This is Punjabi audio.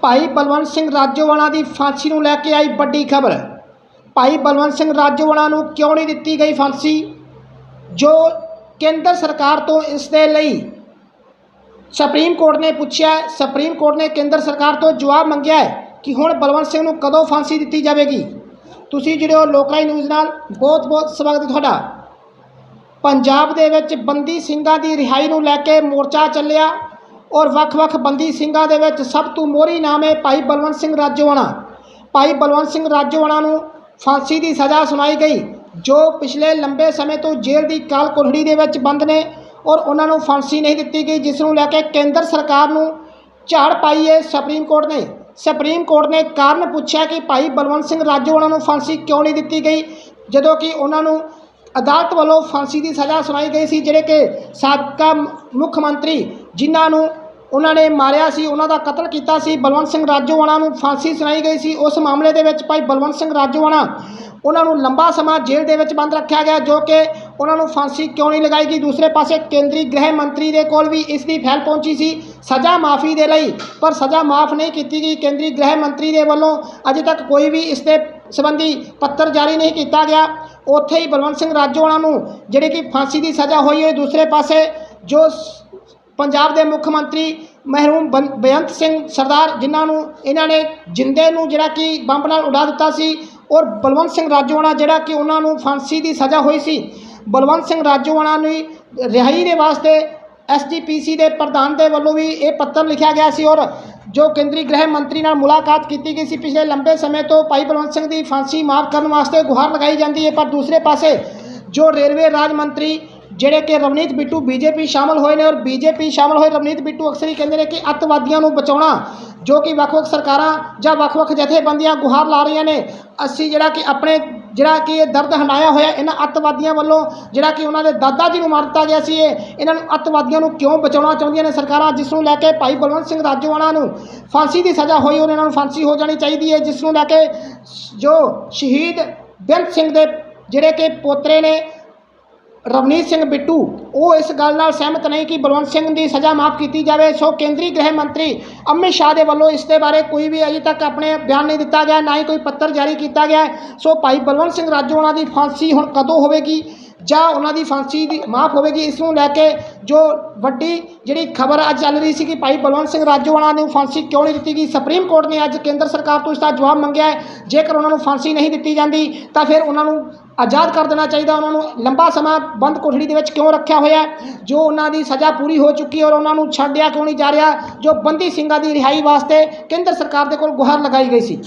ਭਾਈ ਬਲਵੰਤ ਸਿੰਘ ਰਾਜੋਵਾਲਾ ਦੀ ਫਾਂਸੀ ਨੂੰ ਲੈ ਕੇ ਆਈ ਵੱਡੀ ਖਬਰ। ਭਾਈ ਬਲਵੰਤ ਸਿੰਘ ਰਾਜੋਵਾਲਾ ਨੂੰ ਕਿਉਂ ਨਹੀਂ ਦਿੱਤੀ ਗਈ ਫਾਂਸੀ? ਜੋ ਕੇਂਦਰ ਸਰਕਾਰ ਤੋਂ ਇਸ ਦੇ ਲਈ ਸੁਪਰੀਮ ਕੋਰਟ ਨੇ ਪੁੱਛਿਆ, ਸੁਪਰੀਮ ਕੋਰਟ ਨੇ ਕੇਂਦਰ ਸਰਕਾਰ ਤੋਂ ਜਵਾਬ ਮੰਗਿਆ ਹੈ ਕਿ ਹੁਣ ਬਲਵੰਤ ਸਿੰਘ ਨੂੰ ਕਦੋਂ ਫਾਂਸੀ ਦਿੱਤੀ ਜਾਵੇਗੀ। ਤੁਸੀਂ ਜਿਹੜੇ ਹੋ ਲੋਕਲਾਈ ਨਿਊਜ਼ ਨਾਲ। ਬਹੁਤ ਬਹੁਤ ਸਵਾਗਤ ਹੈ ਤੁਹਾਡਾ। ਪੰਜਾਬ ਦੇ ਵਿੱਚ ਬੰਦੀ ਸਿੰਘਾਂ ਦੀ ਰਿਹਾਈ ਨੂੰ ਲੈ ਕੇ ਮੋਰਚਾ ਚੱਲਿਆ। ਔਰ ਵੱਖ-ਵੱਖ ਬੰਦੀ ਸਿੰਘਾਂ ਦੇ ਵਿੱਚ ਸਭ ਤੋਂ ਮੋਹਰੀ ਨਾਮ ਹੈ ਭਾਈ ਬਲਵੰਤ ਸਿੰਘ ਰਾਜੋਆਣਾ। ਭਾਈ ਬਲਵੰਤ ਸਿੰਘ ਰਾਜੋਆਣਾ ਨੂੰ ਫਾਂਸੀ ਦੀ ਸਜ਼ਾ ਸੁਣਾਈ ਗਈ, ਜੋ ਪਿਛਲੇ ਲੰਬੇ ਸਮੇਂ ਤੋਂ ਜੇਲ੍ਹ ਦੀ ਕਾਲ ਕੁਲਹੜੀ ਦੇ ਵਿੱਚ ਬੰਦ ਨੇ ਔਰ ਉਹਨਾਂ ਨੂੰ ਫਾਂਸੀ ਨਹੀਂ ਦਿੱਤੀ ਗਈ, ਜਿਸ ਨੂੰ ਲੈ ਕੇ ਕੇਂਦਰ ਸਰਕਾਰ ਨੂੰ ਝਾੜ ਪਾਈ ਹੈ ਸੁਪਰੀਮ ਕੋਰਟ ਨੇ। ਸੁਪਰੀਮ ਕੋਰਟ ਨੇ ਕਾਰਨ ਪੁੱਛਿਆ ਕਿ ਭਾਈ ਬਲਵੰਤ ਸਿੰਘ ਰਾਜੋਆਣਾ ਨੂੰ ਫਾਂਸੀ ਕਿਉਂ ਨਹੀਂ ਦਿੱਤੀ ਗਈ, ਜਦੋਂ ਕਿ ਉਹਨਾਂ ਨੂੰ ਅਦਾਲਤ ਵੱਲੋਂ ਫਾਂਸੀ ਦੀ ਸਜ਼ਾ ਸੁਣਾਈ ਗਈ ਸੀ, ਜਿਹੜੇ ਕਿ ਸਾਬਕਾ ਮੁੱਖ ਮੰਤਰੀ ਜਿਨ੍ਹਾਂ ਨੂੰ ਉਹਨਾਂ ਨੇ ਮਾਰਿਆ ਸੀ, ਉਹਨਾਂ ਦਾ ਕਤਲ ਕੀਤਾ ਸੀ। ਬਲਵੰਤ ਸਿੰਘ ਰਾਜੋਆਣਾ ਨੂੰ ਫਾਂਸੀ ਸੁਣਾਈ ਗਈ ਸੀ। ਉਸ ਮਾਮਲੇ ਦੇ ਵਿੱਚ ਭਾਈ ਬਲਵੰਤ ਸਿੰਘ ਰਾਜੋਆਣਾ ਉਹਨਾਂ ਨੂੰ ਲੰਬਾ ਸਮਾਂ ਜੇਲ੍ਹ ਦੇ ਵਿੱਚ ਬੰਦ ਰੱਖਿਆ ਗਿਆ, ਜੋ ਕਿ ਉਹਨਾਂ ਨੂੰ ਫਾਂਸੀ ਕਿਉਂ ਨਹੀਂ ਲਗਾਈ ਗਈ? ਦੂਸਰੇ ਪਾਸੇ ਕੇਂਦਰੀ ਗ੍ਰਹਿ ਮੰਤਰੀ ਦੇ ਕੋਲ ਵੀ ਇਸ ਦੀ ਫੈਲ ਪਹੁੰਚੀ ਸੀ। ਸਜ਼ਾ ਮਾਫੀ ਦੇ ਲਈ, ਪਰ ਸਜ਼ਾ ਮਾਫ ਨਹੀਂ ਕੀਤੀ ਗਈ। ਕੇਂਦਰੀ ਗ੍ਰਹਿ ਮੰਤਰੀ ਦੇ ਵੱਲੋਂ ਅਜੇ ਤੱਕ ਕੋਈ ਵੀ ਇਸ ਦੇ ਸੰਬੰਧੀ ਪੱਤਰ ਜਾਰੀ ਨਹੀਂ ਕੀਤਾ ਗਿਆ। ਉੱਥੇ ਹੀ ਬਲਵੰਤ ਸਿੰਘ ਰਾਜੋਆਣਾ ਨੂੰ ਜਿਹੜੇ ਕਿ ਫਾਂਸੀ ਦੀ ਸਜ਼ਾ ਹੋਈ ਹੈ ਦੂਸਰੇ ਪਾਸੇ ਜੋ ਪੰਜਾਬ ਦੇ ਮੁੱਖ ਮੰਤਰੀ ਮਹਿਰੂਮ ਬਨ- ਬੇਅੰਤ ਸਿੰਘ ਸਰਦਾਰ, ਜਿਨ੍ਹਾਂ ਨੂੰ, ਇਹਨਾਂ ਨੇ ਜਿੰਦੇ ਨੂੰ ਜਿਹੜਾ ਕਿ ਬੰਬ ਨਾਲ ਉਡਾ ਦਿੱਤਾ ਸੀ ਔਰ ਬਲਵੰਤ ਸਿੰਘ ਰਾਜੋਆਣਾ ਜਿਹੜਾ ਕਿ ਉਹਨਾਂ ਨੂੰ ਫਾਂਸੀ ਦੀ ਸਜ਼ਾ ਹੋਈ ਸੀ। ਬਲਵੰਤ ਸਿੰਘ ਰਾਜੋਆਣਾ ਨੂੰ ਰਿਹਾਈ ਦੇ ਵਾਸਤੇ ਐਸਜੀਪੀਸੀ ਦੇ ਪ੍ਰਧਾਨ ਦੇ ਵੱਲੋਂ ਵੀ ਇਹ ਪੱਤਰ ਲਿਖਿਆ ਗਿਆ ਸੀ ਔਰ ਜੋ ਕੇਂਦਰੀ ਗ੍ਰਹਿ ਮੰਤਰੀ ਨਾਲ ਮੁਲਾਕਾਤ ਕੀਤੀ ਗਈ ਸੀ ਪਿਛਲੇ ਲੰਬੇ ਸਮੇਂ ਤੋਂ ਭਾਈ ਬਲਵੰਤ ਸਿੰਘ ਦੀ ਫਾਂਸੀ ਮਾਫ ਕਰਨ ਵਾਸਤੇ ਗੁਹਾਰ ਲਗਾਈ ਜਾਂਦੀ ਹੈ। ਪਰ ਦੂਸਰੇ ਪਾਸੇ ਜੋ ਰੇਲਵੇ ਰਾਜ ਮੰਤਰੀ ਜਿਹੜੇ ਕਿ ਰਵਨੀਤ ਬਿੱਟੂ ਬੀਜੇਪੀ ਸ਼ਾਮਲ ਹੋਏ ਨੇ ਔਰ ਬੀਜੇਪੀ ਸ਼ਾਮਲ ਹੋਏ, ਰਵਨੀਤ ਬਿੱਟੂ ਅਕਸਰ ਹੀ ਕਹਿੰਦੇ ਨੇ ਕਿ ਅੱਤਵਾਦੀਆਂ ਨੂੰ ਬਚਾਉਣਾ, ਜੋ ਕਿ ਵੱਖ-ਵੱਖ ਸਰਕਾਰਾਂ ਜਾਂ ਵੱਖ-ਵੱਖ ਜਥੇਬੰਦੀਆਂ ਗੁਹਾਰ ਲਾ ਰਹੀਆਂ ਨੇ। ਅਸੀਂ ਜਿਹੜਾ ਕਿ ਆਪਣੇ ਜਿਹੜਾ ਕਿ ਇਹ ਦਰਦ ਹੰਡਾਇਆ ਹੋਇਆ ਇਹਨਾਂ ਅੱਤਵਾਦੀਆਂ ਵੱਲੋਂ, ਜਿਹੜਾ ਕਿ ਉਹਨਾਂ ਦੇ ਦਾਦਾ ਜੀ ਨੂੰ ਮਾਰ ਦਿੱਤਾ ਗਿਆ ਸੀ ਇਹ, ਇਹਨਾਂ ਨੂੰ ਅੱਤਵਾਦੀਆਂ ਨੂੰ ਕਿਉਂ ਬਚਾਉਣਾ ਚਾਹੁੰਦੀਆਂ ਨੇ ਸਰਕਾਰਾਂ? ਜਿਸ ਨੂੰ ਲੈ ਕੇ ਭਾਈ ਬਲਵੰਤ ਸਿੰਘ ਰਾਜੋਆਣਾ ਨੂੰ ਫਾਂਸੀ ਦੀ ਸਜ਼ਾ ਹੋਈ ਔਰ ਇਹਨਾਂ ਨੂੰ ਫਾਂਸੀ ਹੋ ਜਾਣੀ ਚਾਹੀਦੀ ਹੈ। ਜਿਸ ਨੂੰ ਲੈ ਕੇ ਜੋ ਸ਼ਹੀਦ ਬਿੰਦ ਸਿੰਘ ਦੇ ਜਿਹੜੇ ਕਿ ਪੋਤਰੇ ਨੇ ਰਵਨੀਤ ਸਿੰਘ ਬਿੱਟੂ, ਉਹ ਇਸ ਗੱਲ ਨਾਲ ਸਹਿਮਤ ਨਹੀਂ ਕਿ ਬਲਵੰਤ ਸਿੰਘ ਦੀ ਸਜ਼ਾ ਮਾਫ ਕੀਤੀ ਜਾਵੇ, ਸੋ ਕੇਂਦਰੀ ਗ੍ਰਹਿ ਮੰਤਰੀ ਅਮਿਤ ਸ਼ਾਹ ਦੇ ਵੱਲੋਂ ਇਸ ਦੇ ਬਾਰੇ ਕੋਈ ਵੀ ਅਜੇ ਤੱਕ ਆਪਣੇ ਬਿਆਨ ਨਹੀਂ ਦਿੱਤਾ ਗਿਆ, ਨਾ ਹੀ ਕੋਈ ਪੱਤਰ ਜਾਰੀ ਕੀਤਾ ਗਿਆ। ਸੋ ਭਾਈ ਬਲਵੰਤ ਸਿੰਘ ਰਾਜੋਆਣਾ ਦੀ ਫਾਂਸੀ ਹੁਣ ਕਦੋਂ ਹੋਵੇਗੀ? ਜਾਂ ਉਹਨਾਂ ਦੀ ਫਾਂਸੀ ਦੀ ਮਾਫ ਹੋਵੇਗੀ? ਇਸ ਨੂੰ ਲੈ ਕੇ ਜੋ ਵੱਡੀ ਜਿਹੜੀ ਖਬਰ ਅੱਜ ਚੱਲ ਰਹੀ ਸੀ ਕਿ ਭਾਈ ਬਲਵੰਤ ਸਿੰਘ ਰਾਜੋਆਣਾ ਨੂੰ ਫਾਂਸੀ ਕਿਉਂ ਨਹੀਂ ਦਿੱਤੀ ਗਈ? ਸੁਪਰੀਮ ਕੋਰਟ ਨੇ ਅੱਜ ਕੇਂਦਰ ਸਰਕਾਰ ਤੋਂ ਇਸ ਦਾ ਜਵਾਬ ਮੰਗਿਆ ਹੈ। ਜੇਕਰ ਉਹਨਾਂ ਨੂੰ ਫਾਂਸੀ ਨਹੀਂ ਦਿੱਤੀ ਜਾਂਦੀ, ਤਾਂ ਫਿਰ ਉਹਨਾਂ ਨੂੰ ਆਜ਼ਾਦ ਕਰ ਦੇਣਾ ਚਾਹੀਦਾ ਉਹਨਾਂ ਨੂੰ। ਲੰਬਾ ਸਮਾਂ ਬੰਦ ਕੋਠੜੀ ਦੇ ਵਿੱਚ ਕਿਉਂ ਰੱਖਿਆ ਹੋਇਆ ਜੋ ਉਹਨਾਂ ਦੀ ਸਜ਼ਾ ਪੂਰੀ ਹੋ ਚੁੱਕੀ ਔਰ ਉਹਨਾਂ ਨੂੰ ਛੱਡਿਆ ਕਿਉਂ ਨਹੀਂ ਜਾ ਰਿਹਾ? ਜੋ ਬੰਦੀ ਸਿੰਘਾਂ ਦੀ ਰਿਹਾਈ ਵਾਸਤੇ ਕੇਂਦਰ ਸਰਕਾਰ ਦੇ ਕੋਲ ਗੁਹਾਰ ਲਗਾਈ ਗਈ ਸੀ।